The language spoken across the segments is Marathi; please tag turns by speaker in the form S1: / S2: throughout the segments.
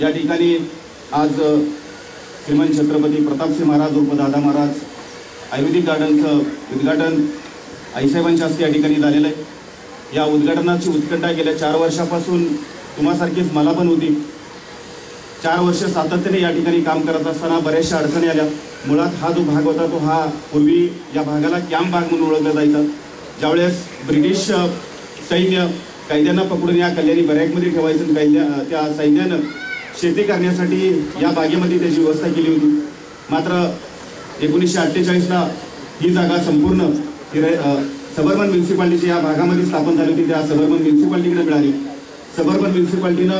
S1: या ठिकाणी आज श्रीमान छत्रपती प्रतापसिंह महाराज उर्फ दादा महाराज आयुर्वेदिक गार्डनचं उद्घाटन आईसाहेबांच्या हस्ते या ठिकाणी झालेलं आहे. या उद्घाटनाची उत्कंठा गेल्या चार वर्षापासून तुम्हासारखीच मला पण होती. चार वर्ष सातत्याने या ठिकाणी काम करत असताना बऱ्याचशा अडचणी आल्या. मुळात हा जो भाग होता तो हा पूर्वी या भागाला कॅम्प भाग म्हणून ओळखला जायचा. ज्यावेळेस ब्रिटिश सैन्य कैद्यांना पकडून या कल्याणी बऱ्याकमध्ये ठेवायचं कैद्या त्या सैन्यानं शेती करण्यासाठी या बागेमध्ये त्याची व्यवस्था केली होती. मात्र एकोणीसशे अठ्ठेचाळीसला ही जागा संपूर्ण रे- सबर्बन म्युन्सिपाल्टीची या भागामध्ये स्थापन झाली होती. त्या सबर्बन म्युन्सिपाल्टीकडे मिळाली. सबर्बन म्युन्सिपाल्टीनं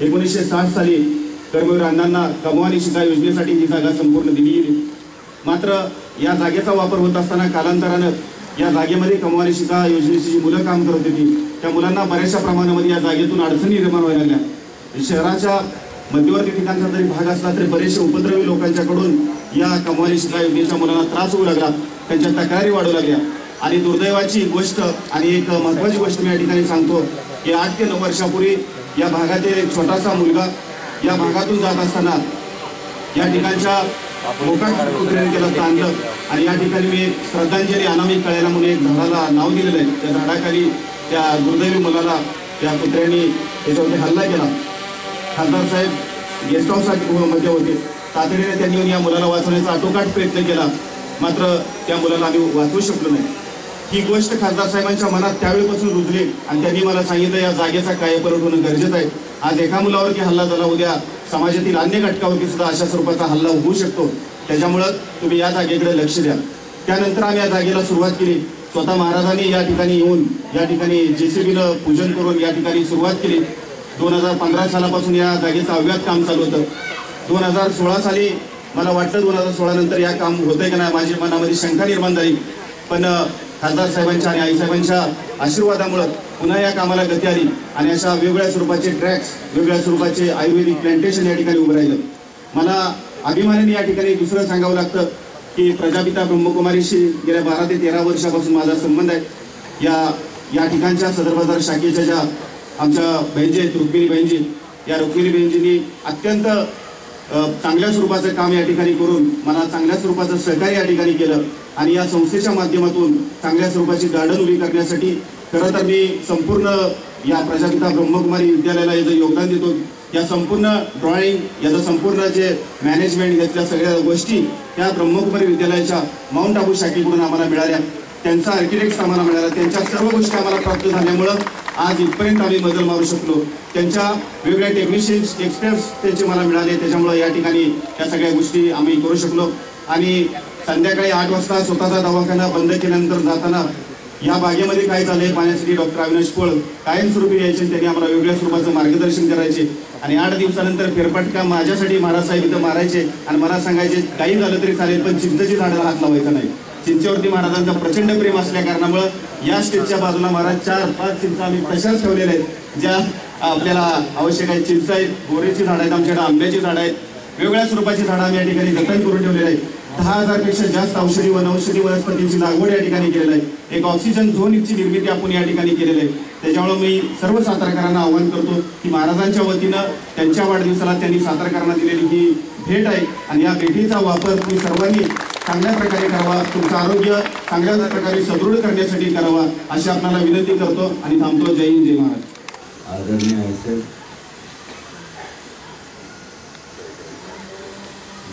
S1: एकोणीसशे साठ साली कर्मवीर अण्णांना कमवानी शिका योजनेसाठी ही जागा संपूर्ण दिली गेली. मात्र या जागेचा वापर होत असताना कालांतरानं या जागेमध्ये कमवानी शिका योजनेची जी मुलं काम करत होती त्या मुलांना बऱ्याचशा प्रमाणामध्ये या जागेतून अडचणी निर्माण व्हायला लागल्या. शहराच्या मध्यवर्ती ठिकाणचा जरी भाग असला तरी बरेचसे उपद्रवी लोकांच्याकडून या कमवा शिका योजनेच्या मुलांना त्रास होऊ लागला. त्यांच्या तक्रारी वाढू लागल्या. आणि दुर्दैवाची गोष्ट आणि एक महत्वाची गोष्ट मी या ठिकाणी सांगतो की आठ ते नऊ वर्षापूर्वी या भागातील एक छोटासा मुलगा या भागातून जात असताना या ठिकाणच्या मोकाट केलं होतं आणि या ठिकाणी मी एक श्रद्धांजली अनामिक कळायला म्हणून एक झाडाला नाव दिलेलं आहे. त्या झाडाखाली त्या दुर्दैवी मुलाला त्या कुत्र्यांनी त्याच्यावरती हल्ला केला. खासदार साहेब गेस्ट हाऊसमध्ये होते. तातडीने त्यांनी येऊन या मुलाला वाचवण्याचा आटोकाट प्रयत्न केला. मात्र त्या मुलाला आम्ही वाचवू शकलो नाही. ही गोष्ट खासदार साहेबांच्या मनात त्यावेळीपासून रुजली आणि त्यांनी मला सांगितलं या जागेचा कायपलट होणं गरजेचं आहे. आज एका मुलावरती हल्ला झाला उद्या समाजातील अन्य घटकावरती सुद्धा अशा स्वरूपाचा हल्ला होऊ शकतो. त्याच्यामुळं तुम्ही या जागेकडे लक्ष द्या. त्यानंतर आम्ही या जागेला सुरुवात केली. स्वतः महाराजांनी या ठिकाणी येऊन या ठिकाणी जेसीबीनं पूजन करून या ठिकाणी सुरुवात केली. दोन हजार पंधरा सालापासून या जागेचं अव्यात काम चालू होतं. दोन हजार सोळा साली मला वाटलं दोन हजार सोळा नंतर या काम होतंय का नाही माझ्या मनामध्ये शंका निर्माण झाली. पण खासदार साहेबांच्या आणि आईसाहेबांच्या आशीर्वादामुळं पुन्हा या कामाला गती आली आणि अशा वेगवेगळ्या स्वरूपाचे ट्रॅक्स वेगवेगळ्या स्वरूपाचे आयुर्वेदिक प्लांटेशन या ठिकाणी उभं राहिलं. मला अभिमानाने या ठिकाणी दुसरं सांगावं लागतं की प्रजापिता ब्रह्मकुमारीशी गेल्या बारा ते तेरा वर्षापासून माझा संबंध आहे. या या ठिकाणच्या सदर बाजार शाखेच्या ज्या आमच्या बहिणजी आहेत रुक्मिणी बहिणजी या रुक्मिणी बहिणजींनी अत्यंत चांगल्या स्वरूपाचं काम या ठिकाणी करून मला चांगल्या स्वरूपाचं सहकार्य या ठिकाणी केलं. आणि या संस्थेच्या माध्यमातून चांगल्या स्वरूपाची गार्डन उभी करण्यासाठी खरं तर मी संपूर्ण या प्रजापिता ब्रह्मकुमारी विद्यालयाला याचं योगदान देतो. या संपूर्ण ड्रॉइंग याचं संपूर्ण जे मॅनेजमेंट यातल्या सगळ्या गोष्टी त्या ब्रह्मकुमारी विद्यालयाच्या माउंट आबू शाखेकडून आम्हाला मिळाल्या. त्यांचा आर्किटेक्ट आम्हाला मिळाला त्यांच्या सर्व गोष्टी आम्हाला प्राप्त झाल्यामुळं आज इथपर्यंत आम्ही बदल मारू शकलो. त्यांच्या वेगवेगळ्या टेक्निशियन्स एक्सपर्ट्स त्यांचे मला मिळाले. त्याच्यामुळं या ठिकाणी या सगळ्या गोष्टी आम्ही करू शकलो. आणि संध्याकाळी आठ वाजता स्वतःचा दवाखाना बंद केल्यानंतर जाताना या बागेमध्ये काय झालंय पाहण्यासाठी डॉक्टर अविनाश पोळ कायमस्वरूपी यायचे आणि त्यांनी आम्हाला वेगळ्या स्वरूपाचं मार्गदर्शन करायचे. आणि आठ दिवसानंतर फेरफटका माझ्यासाठी महाराज साहेब इथं मारायचे आणि मला सांगायचे काही झालं तरी चालेल पण चिंतेची झाडाला हात लावायचा नाही. चिंचेवरती महाराजांचा प्रचंड प्रेम असल्या कारणामुळं या स्टेजच्या बाजूला महाराज चार पाच चिंचा आम्ही तशाच ठेवलेल्या आहेत ज्या आपल्याला आवश्यक आहेत. चिंच आहेत गोरेची झाडं आहेत आमच्याकडे आंब्याची झाडं आहेत वेगवेगळ्या स्वरूपाची झाडं आम्ही या ठिकाणी जतन करून ठेवलेली आहेत. दहा हजारपेक्षा जास्त औषधी वनौषधी वनस्पतींची लागवड या ठिकाणी केलेली आहे. एक ऑक्सिजन झोनची निर्मिती आपण या ठिकाणी केलेली आहे. त्याच्यामुळे मी सर्व सातारकरांना आवाहन करतो की महाराजांच्या वतीनं त्यांच्या वाढदिवसाला त्यांनी सातारकरांना दिलेली ही भेट आहे. आणि या भेटीचा वापर तुम्ही सर्वांनी चांगल्या प्रकारे करावा तुमचं आरोग्य चांगल्या प्रकारे सदृढ करण्यासाठी करावा अशी आपल्याला विनंती करतो आणि थांबतो. जय हिंद जय महाराज
S2: आदरणीय साहेब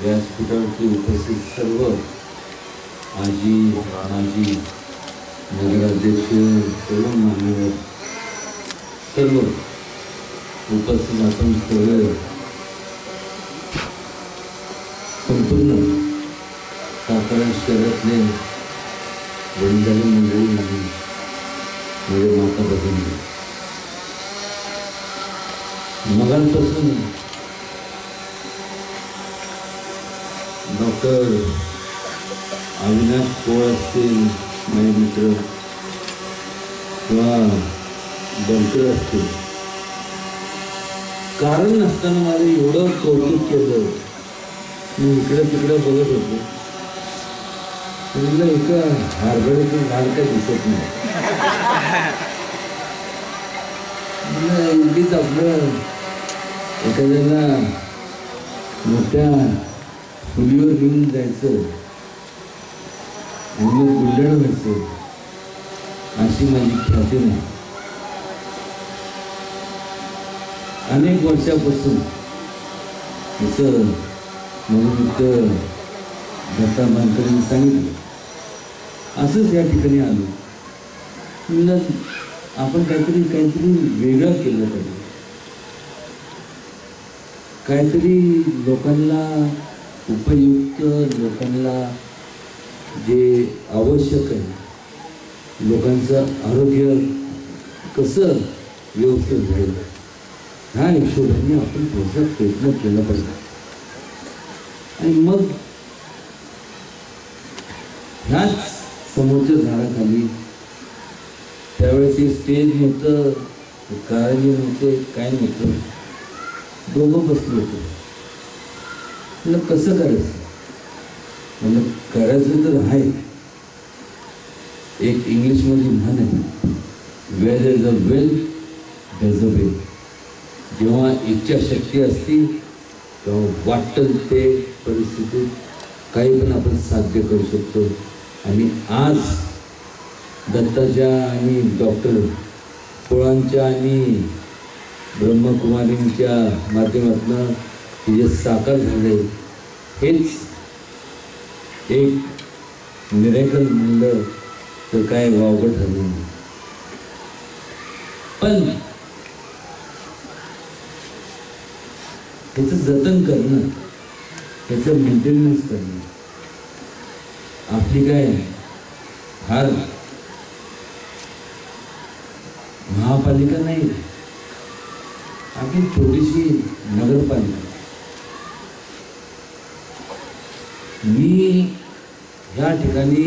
S2: व्यासपीठावरती उपस्थित सर्व आजी माजी नगराध्यक्ष सर्व मान्यवर सर्व उपस्थित आपण सर्व सातारा शहरातले मंडळी नाही म्हणजे माता भगिनी मगांपासून डॉक्टर अविनाश पोळ असतील माझे मित्र किंवा डॉक्टर असतील. कारण नसताना माझं एवढं कौतुक केलं. मी इकडे तिकडे बघत होतो. म्हणलं एका हारगडीतून झाड काय दिसत नाही. म्हणलं आपलं एखाद्याला मोठ्या खोलीवर घेऊन जायचं. आणि मग व्हायचं. अशी माझी ख्याती नाही. अनेक वर्षापासून जसं म्हणून दत्ता मानकरांनी सांगितलं. असंच या ठिकाणी आलो. म्हणलं आपण काहीतरी काहीतरी वेगळं केलं पाहिजे. काहीतरी लोकांना उपयुक्त लोकांना जे आवश्यक आहे लोकांचं आरोग्य कसं व्यवस्थित राहील ह्या हिशोबाने आपण थोडासा प्रयत्न केला पाहिजे. आणि मग ह्याच समोरच्या झाडाखाली. त्यावेळेस हे स्टेज नव्हतं काळजी नव्हते काय नव्हतं. दोघं बसलो होतो. म्हणलं कसं करायचं? म्हणलं करायचं तर आहे. एक इंग्लिशमध्ये म्हण आहे वेल is a well does a well जेव्हा इच्छाशक्ती असती तेव्हा वाटतं ते परिस्थितीत काही पण आपण साध्य करू शकतो. आणि आज दत्ताच्या आणि डॉक्टर पोळांच्या आणि ब्रह्मकुमारींच्या माध्यमातून जे साकार झाले हेच एक निरेकल म्हणलं तर काय वावगं ठरलं नाही. पण त्याचं जतन करणं त्याचं मेंटेनन्स करणं आपली काय फार महापालिका नाही आपली छोटीशी नगरपालिका। मी या ठिकाणी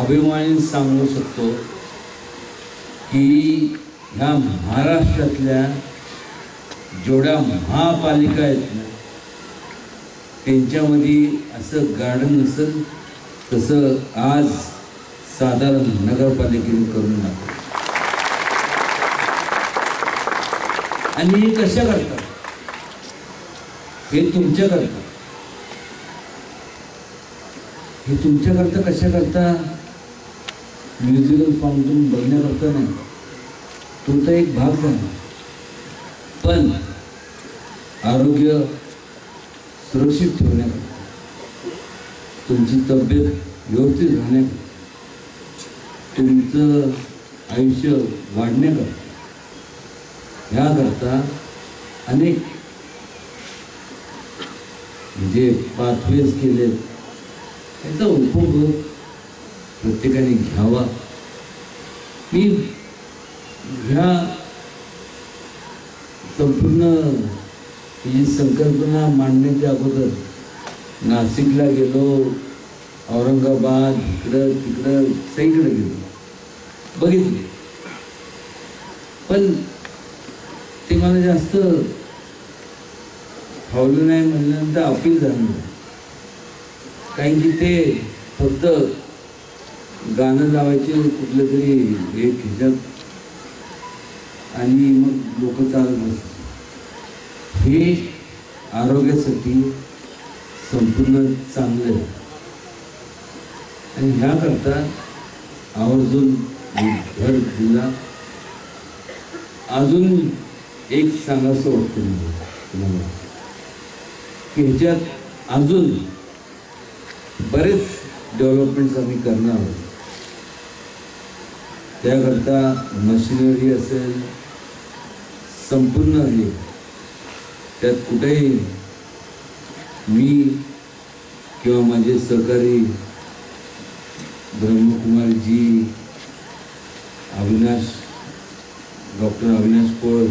S2: अभिमानाने सांगू शकतो की ह्या महाराष्ट्रातल्या जेवढ्या महापालिका आहेत ना त्यांच्यामध्ये असं गार्डन नसेल तसं आज साधारण नगरपालिकेने करून दाखवलं. आणि हे कशा करतात? हे तुमच्या करता हे तुमच्याकरता कशा करता? म्युझिकल फाउंटन बघण्याकरता नाही. तुमचा एक भाग झाला. पण आरोग्य सुरक्षित ठेवण्याकरता तुमची तब्येत व्यवस्थित राहण्याकरता तुमचं आयुष्य वाढण्याकरता ह्याकरता अनेक जे पाथवेज केलेत त्याचा उपभोग प्रत्येकाने घ्यावा. मी ह्या संपूर्ण ही संकल्पना मांडण्याच्या अगोदर नाशिकला गेलो औरंगाबाद इकडं तिकडं सगळीकडे गेलो. बघितले. पण ते मला जास्त फावलं नाही म्हणल्यानंतर अपील झालं. कारण की ते फक्त गाणं लावायचे कुठलं तरी हे खिचत आणि मग लोक चालत असतात हे आरोग्यासाठी संपूर्ण चांगलं आहे. आणि ह्याकरता आवर्जून भर दिला. अजून एक सांगायचं वाटतं तुम्हाला की ह्याच्यात अजून बरेच डेव्हलपमेंट्स आम्ही करणार आहोत. त्याकरता मशिनरी असेल संपूर्ण आहे त्यात कुठेही मी किंवा माझे सहकारी ब्रह्मकुमारजी अविनाश डॉक्टर अविनाश पोळ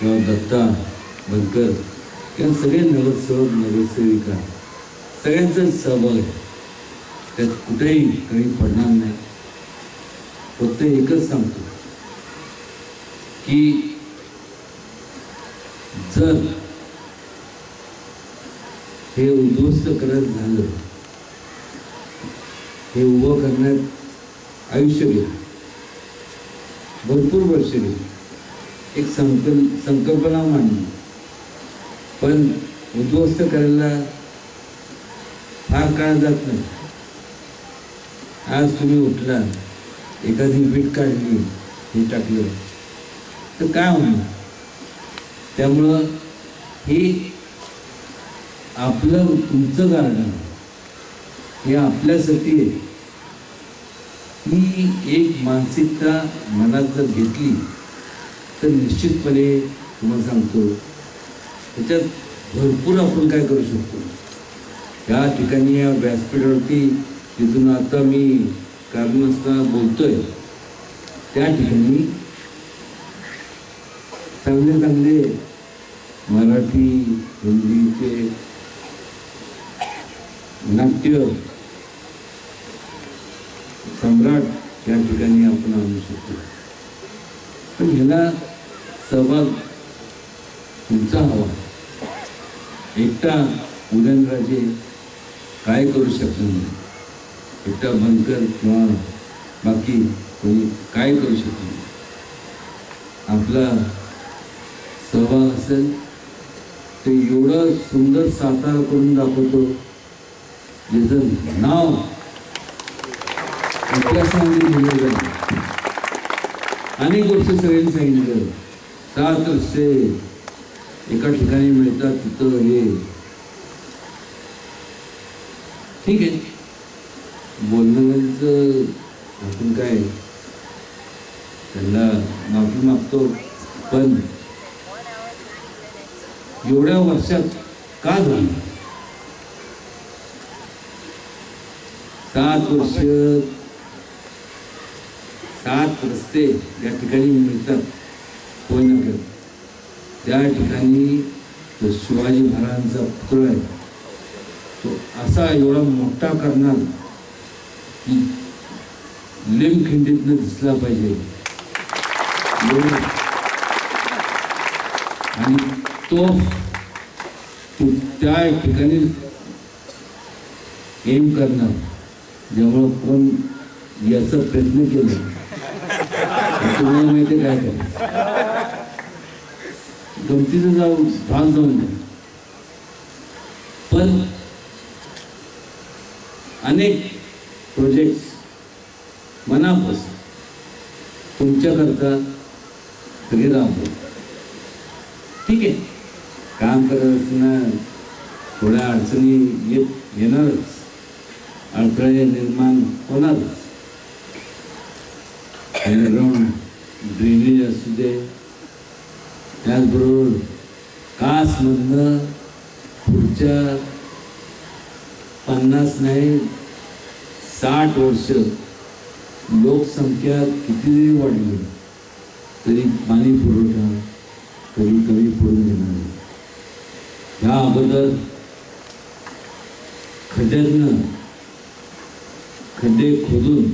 S2: किंवा दत्ता बनकर किंवा सगळे नगरसेवक नगरसेविका सगळ्यांचाच सहभाग आहे. त्यात कुठेही कमी पडणार नाही. फक्त एकच सांगतो की जर हे उद्ध्वस्त करत झालं. हे उभं करण्यात आयुष्य गेलं. भरपूर वर्ष गेली. एक संकल्प संकल्पना मांडली. पण उद्ध्वस्त करायला फार काळ जात नाही. आज तुम्ही उठला एखादी वीट काढली हे टाकलं. तर काय होणार? त्यामुळं ही आपलं तुमचं गार्डन हे आपल्यासाठी आहे. ही एक मानसिकता मनात जर घेतली तर निश्चितपणे तुम्हाला सांगतो त्याच्यात भरपूर आपण काय करू शकतो. या ठिकाणी या व्यासपीठावरती तिथून आता मी कारण असताना बोलतोय त्या ठिकाणी चांगले चांगले मराठी हिंदीचे नाट्य सम्राट या ठिकाणी आपण आणू शकतो. पण ह्याला सहभाग तुमचा हवा. एकटा उदयनराजे काय करू शकत नाही? एकटा बनकर किंवा बाकी कोणी काय करू शकत नाही? आपला सहभाग असेल ते एवढं सुंदर सातारा करून दाखवतो. ज्याचं नाव? इतिहासामध्ये लिहिलं अनेक गोष्टी सगळ्यांनी सांगितलं सात वर्षे एका ठिकाणी मिळतात तिथं हे. ठीक आहे. बोलणं आपण काय? त्यांना माफी मागतो. पण एवढ्या वर्षात का झालं? सात वर्ष सात रस्ते या ठिकाणी मिळतात. कोयनाकडे त्या ठिकाणी तो शिवाजी महाराजांचा पुतळा आहे तो असा एवढा मोठा करणार की लिमखिंडीतनं दिसला पाहिजे. आणि तो त्या ठिकाणी एम करणार. जेव्हा कोण याचा प्रयत्न केला तुम्हाला माहिती काय काय गमतीचं जाऊ भाग जाऊन द्या. पण अनेक प्रोजेक्ट मनापासून तुमच्याकरता सगळे राबतो ठीक आहे. काम करत असताना थोड्या अडचणी येत येणारच. अडथळे निर्माण होणारच अंडरग्राऊंड ड्रेनेज असू दे त्याचबरोबर कासमधनं पुढच्या पन्नास नाही साठ वर्ष लोकसंख्या किती वाढली तरी पाणी पुरवठा कधी कमी पडून देणार नाही. ह्या अगोदर खड्ड्यातनं खड्डे खोदून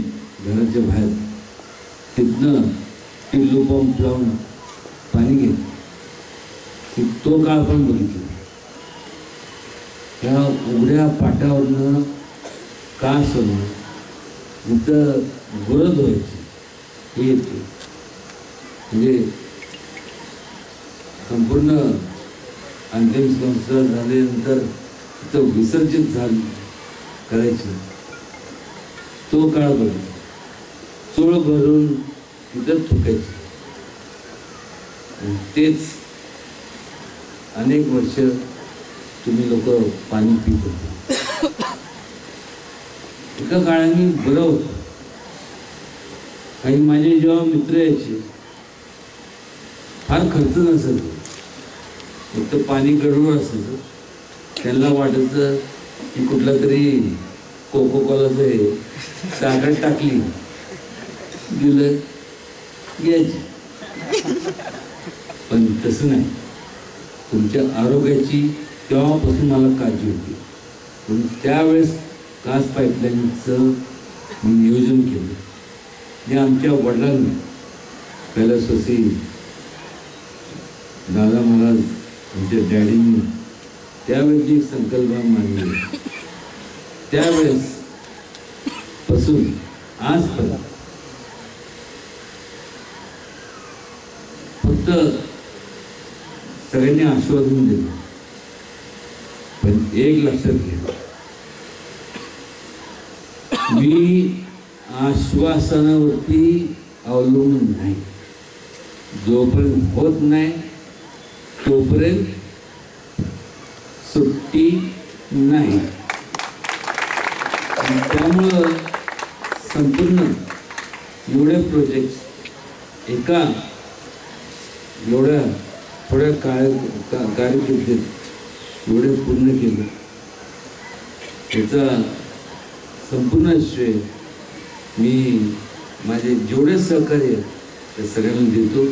S2: घराच्या बाहेर तिथनं टिल्लू पंप लावून पाणी घेत की तो काळ पण बघितला. त्या उघड्या पाट्यावरनं का सोडून इथं गुरद व्हायची हे येते. म्हणजे संपूर्ण अंतिम संस्कार झाल्यानंतर तिथं विसर्जित झाली करायची. तो काळ बघितला चोळ भरून तिथं थुकायचं तेच अनेक वर्ष तुम्ही लोक पाणी पित होते. एका काळाने बरं होतं. काही माझे जेव्हा मित्र यायचे फार खर्च नसत फक्त पाणी गडबड असायचं. त्यांना वाटायचं की कुठला तरी कोको कोलाचं हे साखर टाकली दिलं घ्यायची पण तसं नाही. तुमच्या आरोग्याची तेव्हापासून मला काळजी होती. पण त्यावेळेस कास पाईपलाईनचं नियोजन केलं. जे आमच्या वडिलांनी कैलासवासी दादा महाराज आमच्या डॅडींनी त्यावेळेस जी संकल्पना मांडली. त्यावेळेस पासून आजपर्यंत फक्त सगळ्यांनी आश्वासन दिलं. पण एक लक्षात घ्या. मी आश्वासनावरती अवलंबून नाही. जोपर्यंत होत नाही तोपर्यंत सुट्टी नाही. त्यामुळं संपूर्ण एवढे प्रोजेक्ट एका एवढ्या थोड्या काळ का कार्यकिर्दीत एवढे पूर्ण केलं. त्याचा संपूर्ण श्रेय मी माझे जेवढे सहकार्य ते सगळ्यांना देतो.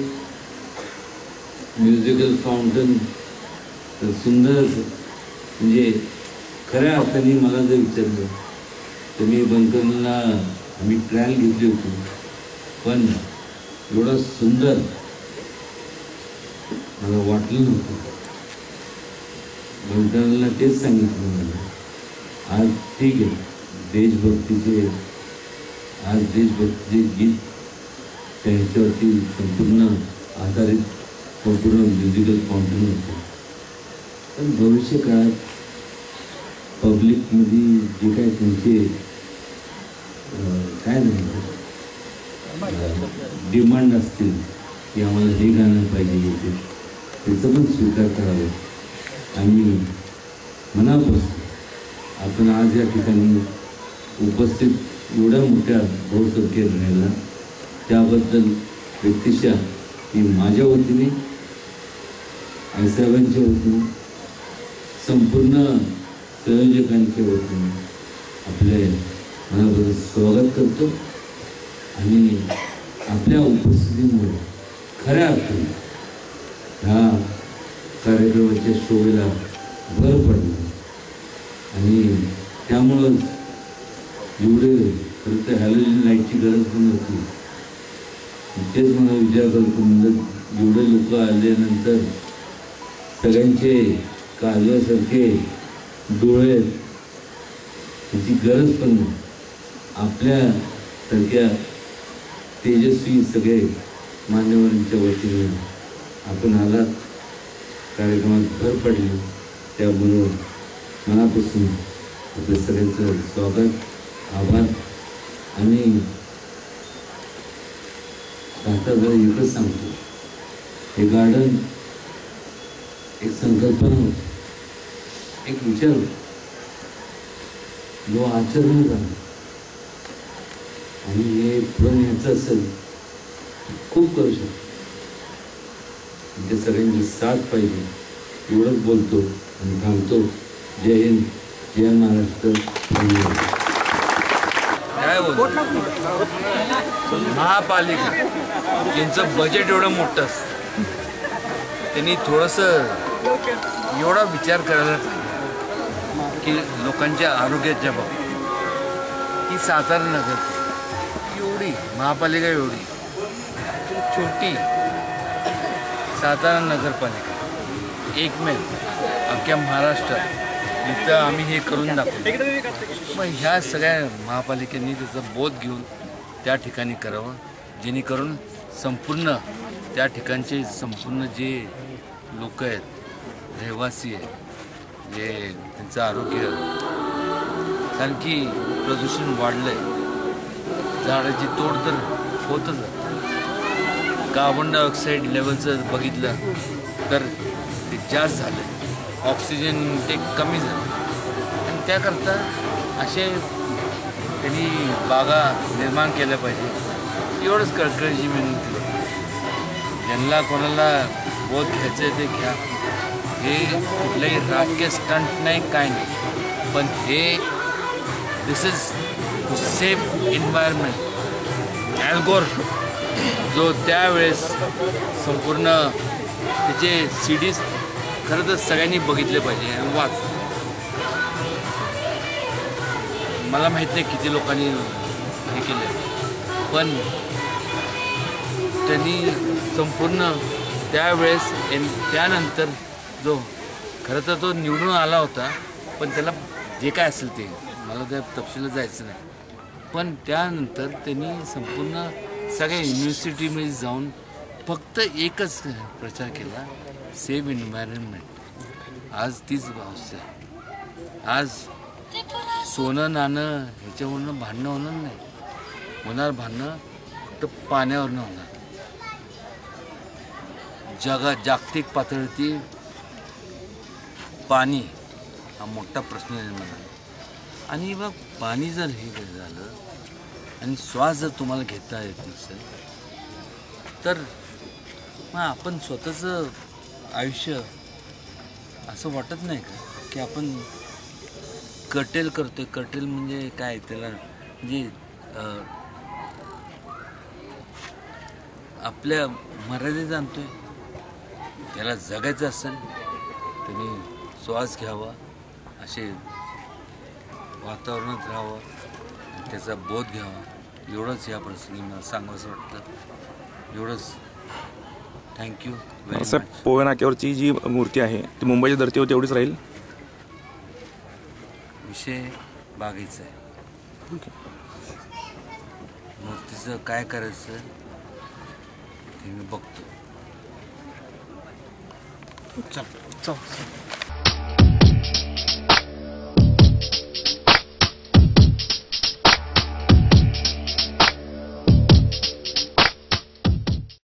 S2: म्युझिकल फाउंटन तर सुंदर म्हणजे खऱ्या अर्थाने मला जर विचारलं तर मी बंकरला आम्ही ट्रायल घेतली होती. पण एवढं सुंदर मला वाटलं नव्हतं. घंटाला तेच सांगितलं मला आज ठीक आहे. देशभक्तीचे आज देशभक्तीचे गीत त्यांच्यावरती संपूर्ण आधारित संपूर्ण म्युझिकल फाउंटन होतं. पण भविष्यकाळात पब्लिकमध्ये जे काय त्यांचे काय नाही डिमांड असतील की आम्हाला हे गाणं पाहिजे ते त्याचं पण स्वीकार करावं. आणि मनापासून आपण आज या ठिकाणी उपस्थित एवढ्या मोठ्या बहुसंख्येला त्याबद्दल व्यक्तिशा मी माझ्या वतीने आईसाहेबांच्या वतीने संपूर्ण संयोजकांच्या वतीने आपले मनापासून स्वागत करतो. आणि आपल्या उपस्थितीमुळे खऱ्या अर्थाने ह्या कार्यक्रमाच्या शोभेला भर पडणार आणि त्यामुळं एवढे खरं तर हॅलोजन लाईटची गरज पण होती. तेच मला विचार करतो म्हणजे एवढे लोक आल्यानंतर सगळ्यांचे काजल्यासारखे डोळे त्याची गरज पण नाही. आपल्या सगळ्या तेजस्वी सगळे मान्यवरांच्या वतीनं आपण आलात. कार्यक्रमात भर पडली. त्याबरोबर मनापासून आपल्या सगळ्यांचं स्वागत आभार. आणि आता जर एकच सांगतो. हे गार्डन एक संकल्पना होती. एक विचार जो आचरण झाला आणि हे पुढे न्यायचं असेल खूप करू शकतो. म्हणजे तुमच्या सगळ्यांची साथ पाहिजे एवढंच बोलतो आणि थांबतो. जय हिंद जय महाराष्ट्र धन्यवाद
S3: काय बोलतो? महापालिका यांचं बजेट एवढं मोठं असतं त्यांनी थोडंसं एवढा विचार करायला पाहिजे की लोकांच्या आरोग्याच्या बाबतीत. ही साधारण नगर महापालिका एवढी. छोटी. सातारा नगरपालिका. एकमेव. अख्ख्या महाराष्ट्रात इथं आम्ही हे करून दाखवतो. मग ह्या सगळ्या महापालिकेने त्याचा बोध घेऊन त्या ठिकाणी करावं. जेणेकरून संपूर्ण त्या ठिकाणचे संपूर्ण जे लोक आहेत रहिवासी आहेत जे त्यांचं आरोग्य कारण की प्रदूषण वाढलं आहे झाडाची तोड तर होतच. कार्बन डायऑक्साईड लेवलचं बघितलं तर ते जास्त झालं ऑक्सिजन ते कमी झालं आणि त्याकरता असे त्यांनी बागा निर्माण केल्या पाहिजे एवढंच कळकळीची विनंती. ज्यांना कोणाला बोध घ्यायचं आहे ते घ्या. हे कुठलंही राजकीय स्टंट नाही काय नाही. पण हे this is to safe environment Al Gore जो त्यावेळेस संपूर्ण त्याचे सी डीज खरं तर सगळ्यांनी बघितले पाहिजे आणि वाच. मला माहीत नाही किती लोकांनी हे केलं. पण त्यांनी संपूर्ण त्यावेळेस एन त्यानंतर जो खरं तर तो निवडून आला होता पण त्याला जे काय असेल ते. मला त्या तपशिलात जायचं नाही. पण त्यानंतर त्यांनी संपूर्ण सगळ्या युनिव्हर्सिटीमध्ये जाऊन
S2: फक्त एकच प्रचार केला सेम एन्व्हायरमेंट आज तीच अवस्था आहे. आज सोनं नाणं ह्याच्यावरनं भांडणं होणार नाही. होणार भांडणं फक्त पाण्यावरनं होणार. जगा जागतिक पातळीतील पाणी हा मोठा प्रश्न निर्माण झाला. आणि बघ पाणी जर हे झालं आणि श्वास जर तुम्हाला घेता येत नसेल तर मग आपण स्वतःचं आयुष्य असं वाटत नाही का? की आपण कटेल करतोय. कटेल म्हणजे काय त्याला? म्हणजे आपल्या मर्यादेत आणतोय त्याला जगायचं असेल त्यांनी श्वास घ्यावा असे वातावरणात राहावं त्याचा बोध घ्यावा. एवढंच या प्रसंगी मला सांगावंसं वाटतं. एवढंच. थँक्यू व्हेरी
S4: पोवे नाक्यावरची जी मूर्ती आहे ती मुंबईच्या धर्तीवर तेवढीच राहील?
S2: विषय बागेचा आहे. मूर्तीचं काय करायचं ते मी बघतो.
S4: चल.